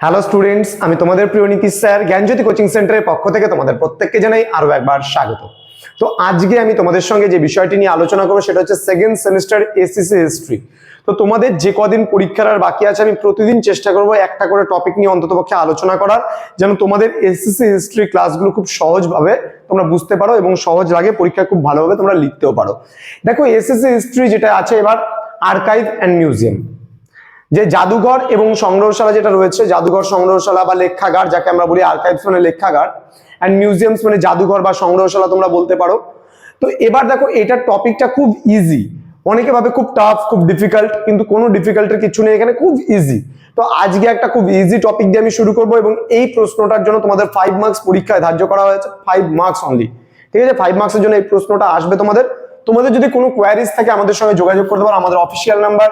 Hello students আমি তোমাদের প্রিয় নীতিশ স্যার, জ্ঞানজ্যোতি কোচিং সেন্টারের পক্ষ থেকে তোমাদের প্রত্যেককে জানাই আরও একবার স্বাগত। তো আজকে আমি তোমাদের সঙ্গে যে বিষয়টি নিয়ে আলোচনা করব, সেটা হচ্ছে সেকেন্ড সেমিস্টার এসিসি হিস্ট্রি তো তোমাদের যে কদিন পরীক্ষার আর বাকি আছে, আমি প্রতিদিন চেষ্টা করব একটা করে টপিক নিয়ে অন্ততপক্ষে আলোচনা করার, যেন তোমাদের এসিসি হিস্ট্রি ক্লাসগুলো খুব সহজভাবে তোমরা বুঝতে পারো এবং সহজ লাগে পরীক্ষায় খুব ভালোভাবে তোমরা লিখতেও পারো। দেখো এসএসসি হিস্ট্রি যেটা আছে এবার আর্কাইভ অ্যান্ড মিউজিয়াম যে জাদুঘর এবং সংগ্রহশালা যেটা রয়েছে, জাদুঘর, সংগ্রহশালা বা লেখাগার, যাকে আমরা বলি আর্কাইভস মানে লেখাগার অ্যান্ড মিউজিয়ামস মানে জাদুঘর বা সংগ্রহশালা তোমরা বলতে পারো। তো এবার দেখো, এটার টপিকটা খুব ইজি অনেকে ভাবে খুব টাফ খুব ডিফিকাল্ট কিন্তু কোনো ডিফিকাল্টের কিছু নেই এখানে, খুব ইজি তো আজকে একটা খুব ইজি টপিক দিয়ে আমি শুরু করব এবং এই প্রশ্নটার জন্য তোমাদের ফাইভ মার্কস পরীক্ষায় ধার্য করা হয়েছে ফাইভ মার্কস অনলি ঠিক আছে? ফাইভ মার্কসের জন্য এই প্রশ্নটা আসবে তোমাদের। তোমাদের যদি কোনো কোয়ারিজ থাকে আমাদের সঙ্গে যোগাযোগ করতে পারো, আমাদের official number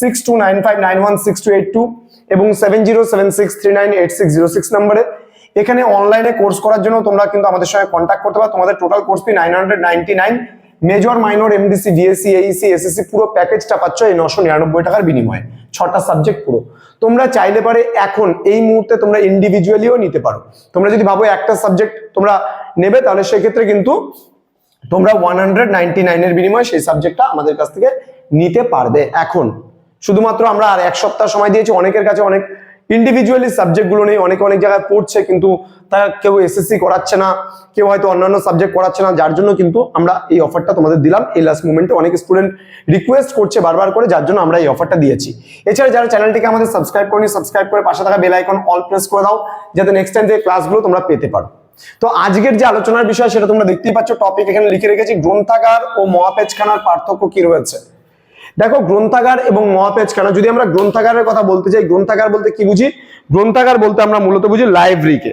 six two nine five nine one six two eight two এবং seven zero seven six three nine eight six zero six নাম্বারে এখানে অনলাইনে কোর্স করার জন্য তোমরা কিন্তু আমাদের সঙ্গে কন্ট্যাক্ট করতে পারো। তোমাদের total course fee nine hundred ninety nine major minor MDC BSC AEC SSC পুরো প্যাকেজটা পাচ্ছ এই নশো নিরানব্বই টাকার বিনিময়ে। ছটা সাবজেক্ট পুরো। তোমরা চাইলে পারে এখন এই মুহূর্তে তোমরা ইন্ডিভিজুয়ালিও নিতে পারো। তোমরা যদি ভাবো একটা সাবজেক্ট তোমরা নেবে, তাহলে সেক্ষেত্রে কিন্তু তোমরা ওয়ান হান্ড্রেড নাইনটি নাইনের বিনিময়ে সেই সাবজেক্টটা আমাদের কাছ থেকে নিতে পারবে। এখন, শুধুমাত্র আমরা আর এক সপ্তাহ সময় দিয়েছি, অনেকের কাছে অনেক ইন্ডিভিজুয়ালি সাবজেক্টগুলো নেই, অনেকে অনেক জায়গায় পড়ছে, কিন্তু তারা কেউ এসএসসি করাচ্ছে না, কেউ হয়তো অন্যান্য সাবজেক্ট করাচ্ছে না, যার জন্য কিন্তু আমরা এই অফারটা তোমাদের দিলাম। এই লাস্ট মুমেন্টে অনেক স্টুডেন্ট রিকোয়েস্ট করছে বারবার করে, যার জন্য আমরা এই অফারটা দিয়েছি। এছাড়া যারা চ্যানেলটিকে আমাদের সাবস্ক্রাইব করেনি সাবস্ক্রাইব করে পাশে থাকা বেল আইকন অল প্রেস করে দাও, যাতে নেক্সট টাইম যে ক্লাসগুলো তোমরা পেতে পারো। তো আজকের যে আলোচনার বিষয় সেটা তোমরা দেখতেই পাচ্ছ টপিক এখানে লিখে রেখেছি, গ্রন্থাগার ও মহাপেজখানার পার্থক্য কি রয়েছে? দেখো, গ্রন্থাগার এবং মহাপেজখানা, যদি আমরা গ্রন্থাগারের কথা বলতে চাই গ্রন্থাগার বলতে কি বুঝি? গ্রন্থাগার বলতে আমরা মূলত বুঝি লাইব্রেরিকে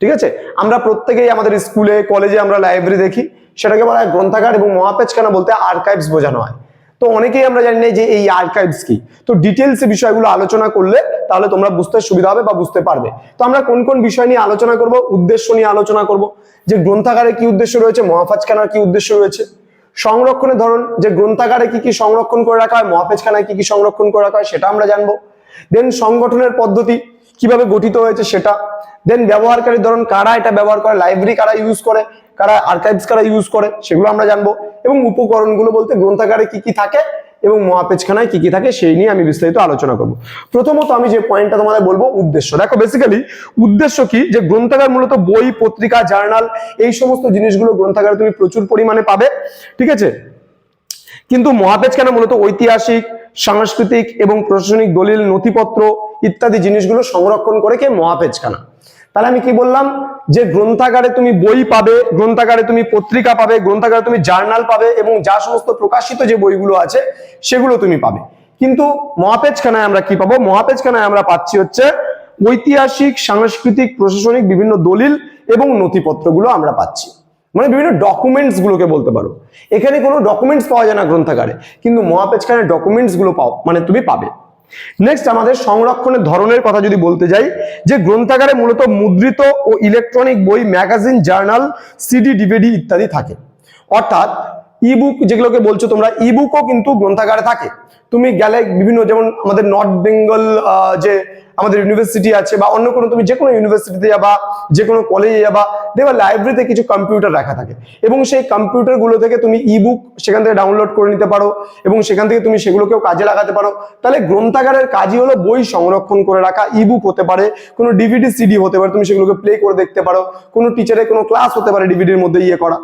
ঠিক আছে? আমরা প্রত্যেকেই আমাদের স্কুলে কলেজে আমরা লাইব্রেরি দেখি, সেটাকে বলা হয় গ্রন্থাগার এবং মহাপেজখানা বলতে আর্কাইভস বোঝানো হয়। তো অনেকেই আমরা জানি না যে এই আর্কাইভস কি। তো ডিটেলস বিষয়গুলো আলোচনা করলে তাহলে তোমরা বুঝতে সুবিধা হবে বা বুঝতে পারবে। তো আমরা কোন কোন বিষয় নিয়ে আলোচনা করব, উদ্দেশ্য নিয়ে আলোচনা করব, যে গ্রন্থাগারে কি উদ্দেশ্য রয়েছে মহাপাজখানার কি উদ্দেশ্য রয়েছে? সংরক্ষণের ধরন যে গ্রন্থাগারে কি কি সংরক্ষণ করে রাখা হয় মহাপেজখানায় কি কি সংরক্ষণ করে রাখা হয়, সেটা আমরা জানব। দেন সংগঠনের পদ্ধতি কীভাবে গঠিত হয়েছে সেটা। দেন ব্যবহারকারী ধরন কারা এটা ব্যবহার করে লাইব্রেরি কারা ইউজ করে, কারা আর্কাইভস কারা ইউজ করে, সেগুলো আমরা জানব। এবং উপকরণগুলো বলতে গ্রন্থাগারে কি কি থাকে এবং মহাপেজখানায় কি কি থাকে সেই নিয়ে আমি বিস্তারিত আলোচনা করব। প্রথমত আমি যে পয়েন্টটা তোমাদের বলব, উদ্দেশ্য। দেখো বেসিক্যালি উদ্দেশ্য কি? যে গ্রন্থাগার মূলত বই, পত্রিকা জার্নাল এই সমস্ত জিনিসগুলো গ্রন্থাগারে তুমি প্রচুর পরিমাণে পাবে, ঠিক আছে? কিন্তু মহাপেজখানা মূলত ঐতিহাসিক, সাংস্কৃতিক এবং প্রশাসনিক দলিল, নথিপত্র ইত্যাদি জিনিসগুলো সংরক্ষণ করে কে? মহাপেজখানা। তাহলে আমি কি বললাম? যে গ্রন্থাগারে তুমি বই পাবে, গ্রন্থাগারে তুমি পত্রিকা পাবে, গ্রন্থাগারে তুমি জার্নাল পাবে এবং যা সমস্ত প্রকাশিত যে বইগুলো আছে, সেগুলো তুমি পাবে। কিন্তু মহাপেজখানায় আমরা কি পাবো? মহাপেজখানায় আমরা পাচ্ছি হচ্ছে ঐতিহাসিক, সাংস্কৃতিক, প্রশাসনিক বিভিন্ন দলিল এবং নথিপত্রগুলো আমরা পাচ্ছি। মানে বিভিন্ন ডকুমেন্টস গুলোকে বলতে পারো। এখানে কোনো ডকুমেন্টস পাওয়া যায় না গ্রন্থাগারে। কিন্তু মহাপেজখানের ডকুমেন্টসগুলো পাও মানে তুমি পাবে। নেক্সট আমাদের সংরক্ষণের ধরনের কথা যদি বলতে যাই, যে গ্রন্থাগারে মূলত মুদ্রিত ও ইলেকট্রনিক বই ম্যাগাজিন জার্নাল সিডি ডিভিডি ইত্যাদি থাকে। অর্থাৎ ইবুক যেগুলোকে বলছো তোমরা ইবুকও কিন্তু গ্রন্থাগারে থাকে। তুমি গেলে বিভিন্ন যেমন আমাদের নর্থ বেঙ্গল যে আমাদের ইউনিভার্সিটি আছে বা অন্য কোনো, তুমি যে কোনো ইউনিভার্সিটিতে যাবা যে কোনো কলেজে যাবা, দেখবা লাইব্রেরিতে কিছু কম্পিউটার রাখা থাকে। এবং সেই কম্পিউটারগুলো থেকে তুমি ইবুক সেখান থেকে ডাউনলোড করে নিতে পারো এবং সেখান থেকে তুমি সেগুলোকেও কাজে লাগাতে পারো। তাহলে গ্রন্থাগারের কাজই হলো বই সংরক্ষণ করে রাখা ইবুক হতে পারে, কোনো ডিভিডি সিডি হতে পারে, তুমি সেগুলোকে প্লে করে দেখতে পারো, কোনো টিচারের কোনো ক্লাস হতে পারে ডিভিডির মধ্যে ইয়ে করা।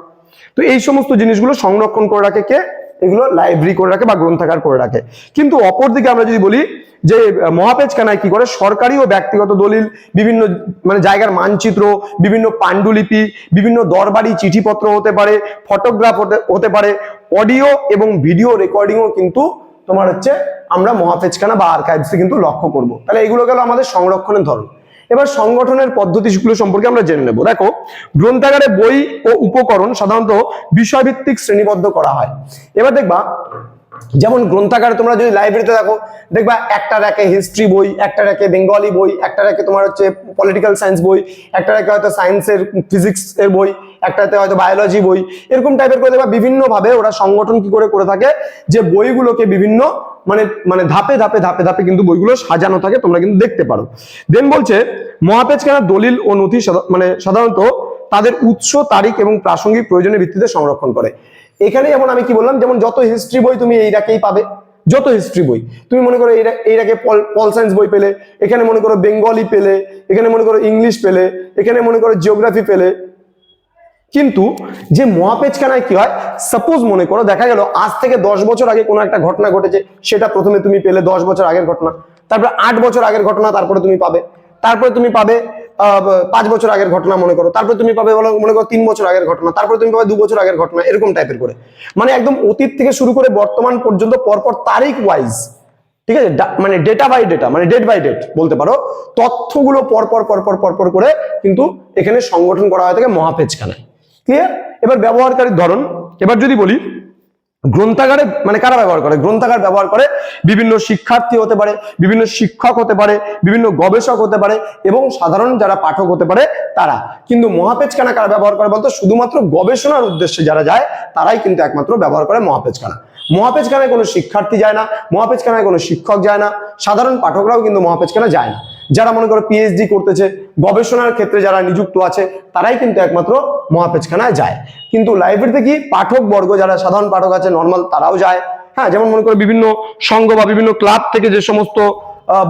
তো এই সমস্ত জিনিসগুলো সংরক্ষণ করে রাখে কে? এগুলো লাইব্রেরি করে রাখে বা গ্রন্থাগার করে রাখে। কিন্তু অপরদিকে আমরা যদি বলি যে মহাপেজখানায় কি করে? সরকারি ও ব্যক্তিগত দলিল, বিভিন্ন মানে জায়গার মানচিত্র, বিভিন্ন পাণ্ডুলিপি, বিভিন্ন দরবারি চিঠিপত্র হতে পারে ফটোগ্রাফ হতে পারে অডিও এবং ভিডিও রেকর্ডিংও কিন্তু তোমার হচ্ছে আমরা মহাপেজখানা বা আর্কাইভসে কিন্তু লক্ষ্য করব। তাহলে এগুলো গেল আমাদের সংরক্ষণের ধরন। এবার সংগঠনের পদ্ধতিগুলো সম্পর্কে আমরা জেনে নেব। দেখো, গ্রন্থাগারে বই ও উপকরণ সাধারণত বিষয়ভিত্তিক শ্রেণীবদ্ধ করা হয়। এবার দেখবা, যেমন গ্রন্থাগারে তোমরা যদি লাইব্রেরিতে দেখো, দেখবা একটা র্যাকে হিস্ট্রি বই, একটা র্যাকে বেঙ্গলি বই, একটা র্যাকে তোমার হচ্ছে পলিটিক্যাল সায়েন্স বই, একটা র্যাকে হয়তো সায়েন্সের ফিজিক্স এর বই একটাতে হয়তো বায়োলজি বই, এরকম টাইপের করে দেখবা বিভিন্নভাবে ওরা সংগঠন কি করে করে থাকে, যে বইগুলোকে বিভিন্ন মানে মানে ধাপে ধাপে ধাপে ধাপে কিন্তু বইগুলো সাজানো থাকে, তোমরা কিন্তু দেখতে পারো। দেন বলছে মহাপেজখানার দলিল ও নথি মানে সাধারণত তাদের উৎস, তারিখ এবং প্রাসঙ্গিক প্রয়োজনের ভিত্তিতে সংরক্ষণ করে। এখানে যেমন আমি কি বললাম, যেমন যত হিস্ট্রি বই তুমি এইটাকেই পাবে, যত হিস্ট্রি বই, তুমি মনে করো এইটা এইটাকে পল সায়েন্স বই পেলে, এখানে মনে করো বেঙ্গলি পেলে, এখানে মনে করো ইংলিশ পেলে, এখানে মনে করো জিওগ্রাফি পেলে কিন্তু যে মহাপেজখানায় কি হয়? সাপোজ মনে করো, দেখা গেল আজ থেকে দশ বছর আগে কোনো একটা ঘটনা ঘটেছে, সেটা প্রথমে তুমি পেলে দশ বছর আগের ঘটনা, তারপরে আট বছর আগের ঘটনা তারপরে তুমি পাবে, তারপরে তুমি পাবে পাঁচ বছর আগের ঘটনা মনে করো, তারপরে তুমি পাবে বলো, মনে করো তিন বছর আগের ঘটনা, তারপরে তুমি পাবে দু বছর আগের ঘটনা, এরকম টাইপের করে। মানে একদম অতীত থেকে শুরু করে বর্তমান পর্যন্ত পরপর তারিখ ওয়াইজ ঠিক আছে? মানে ডেটা বাই ডেটা মানে ডেট বাই ডেট বলতে পারো, তথ্যগুলো পরপর পরপর পরপর করে কিন্তু এখানে সংগঠন করা হয়ে থাকে মহাপেজখানায় ক্লিয়ার এবার ব্যবহারকারীর ধরন। এবার যদি বলি, গ্রন্থাগারে মানে কারা ব্যবহার করে? গ্রন্থাগার ব্যবহার করে বিভিন্ন শিক্ষার্থী হতে পারে, বিভিন্ন শিক্ষক হতে পারে, বিভিন্ন গবেষক হতে পারে এবং সাধারণ যারা পাঠক হতে পারে তারা। কিন্তু মহাপেজখানা কারা ব্যবহার করে বলতো? শুধুমাত্র গবেষণার উদ্দেশ্যে যারা যায়, তারাই কিন্তু একমাত্র ব্যবহার করে মহাপেজখানা মহাপেজখানায় কোনো শিক্ষার্থী যায় না মহাপেজখানায় কোনো শিক্ষক যায় না, সাধারণ পাঠকরাও কিন্তু মহাপেজখানা যায় না। যারা মনে করো পিএইচডি করতেছে, গবেষণার ক্ষেত্রে যারা নিযুক্ত আছে, তারাই কিন্তু একমাত্র মহাপেজখানায় যায়। কিন্তু লাইব্রেরিতে কি পাঠক বর্গ যারা সাধারণ পাঠক আছে নর্মাল তারাও যায়। হ্যাঁ যেমন মনে করো বিভিন্ন সংঘ বা বিভিন্ন ক্লাব থেকে যে সমস্ত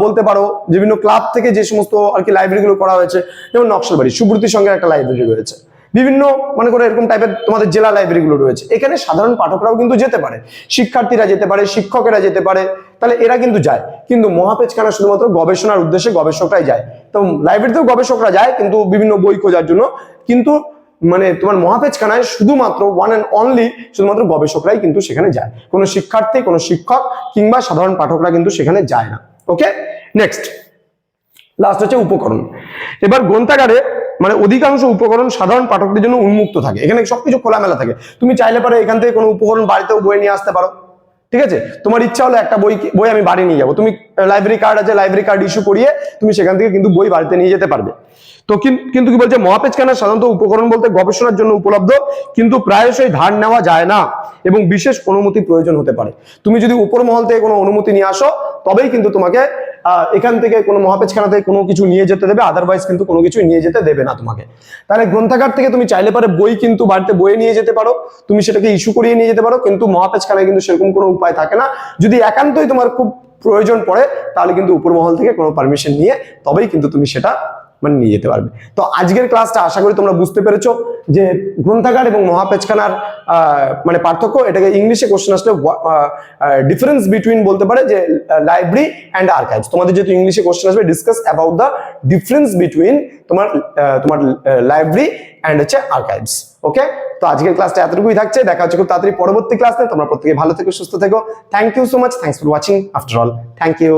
বলতে পারো, বিভিন্ন ক্লাব থেকে যে সমস্ত আর কি লাইব্রেরিগুলো করা হয়েছে, যেমন নকশালবাড়ি সুব্রতির সঙ্গে একটা লাইব্রেরি রয়েছে। বিভিন্ন, মনে করো এরকম টাইপের তোমাদের জেলা লাইব্রেরিগুলো রয়েছে। এখানে সাধারণ পাঠকরাও কিন্তু যেতে পারে। শিক্ষার্থীরা যেতে পারে, শিক্ষকেরা যেতে পারে, তাহলে এরা কিন্তু যায়। কিন্তু মহাপেজখানা শুধুমাত্র গবেষণার উদ্দেশ্যে গবেষকরাই যায়। তো লাইব্রেরিতেও গবেষকরা যায়, কিন্তু বিভিন্ন বই খোঁজার জন্য। কিন্তু মানে তোমার মহাপেজখানায় শুধুমাত্র ওয়ান অ্যান্ড অনলি শুধুমাত্র গবেষকরাই কিন্তু সেখানে যায়। কোনো শিক্ষার্থী, কোনো শিক্ষক কিংবা সাধারণ পাঠকরা কিন্তু সেখানে যায় না। ওকে নেক্সট লাস্ট হচ্ছে উপকরণ। এবার গ্রন্থাগারে মানে অধিকাংশ উপকরণ সাধারণ পাঠকদের জন্য উন্মুক্ত থাকে। এখানে সবকিছু খোলামেলা থাকে। তুমি চাইলে পারো এখান থেকে কোনো উপকরণ বাড়িতেও বই নিয়ে আসতে পারো। ঠিক আছে? তোমার ইচ্ছা হলো একটা বই বই আমি বাড়ি নিয়ে যাব। তুমি লাইব্রেরি কার্ড আছে লাইব্রেরি কার্ড ইস্যু করিয়ে তুমি সেখান থেকে কিন্তু বই বাড়িতে নিয়ে যেতে পারবে। তো কিন্তু কি বলছে? মহাপেজখানা সাধারণত উপকরণ বলতে গবেষণার জন্য উপলব্ধ, কিন্তু প্রায়শই ধার নেওয়া যায় না এবং বিশেষ অনুমতি প্রয়োজন হতে পারে। তুমি যদি উপর মহল থেকে কোনো অনুমতি নিয়ে আসো, তবেই কিন্তু তোমাকে এখান থেকে কোনো মহাপেজখানা থেকে কোনো কিছু নিয়ে যেতে দেবে আদারওয়াইজ কিন্তু কোনো কিছু নিয়ে যেতে দেবে না তোমাকে। তাহলে গ্রন্থাগার থেকে তুমি চাইলে পারে বই কিন্তু বাড়িতে বয়ে নিয়ে যেতে পারো, তুমি সেটাকে ইস্যু করিয়ে নিয়ে যেতে পারো, কিন্তু মহাপেজখানায় কিন্তু সেরকম কোনো উপায় থাকে না। যদি একান্তই তোমার খুব প্রয়োজন পড়ে, তাহলে কিন্তু উপরমহল থেকে কোনো পারমিশন নিয়ে তবেই কিন্তু তুমি সেটা মানে নিয়ে যেতে পারবে। তো আজকের ক্লাসটা আশা করি তোমরা বুঝতে পেরেছ যে গ্রন্থাগার এবং মহাপেজখানার আহ, মানে পার্থক্য এটাকে ইংলিশে কোশ্চেন আসলে ডিফারেন্স বিটুইন বলতে পারে যে লাইব্রেরি অ্যান্ড আর্কাইভস তোমাদের যেহেতু ইংলিশে কোশ্চেন আসবে discuss about the difference between তোমার তোমার লাইব্রেরি অ্যান্ড হচ্ছে আর্কাইভস ওকে তো আজকের ক্লাসটা এতটুকুই থাকছে। দেখা হচ্ছে খুব তাড়াতাড়ি পরবর্তী ক্লাসে তোমরা প্রত্যেকে ভালো থেকো সুস্থ থেকো। Thank you so much thanks for watching after all thank you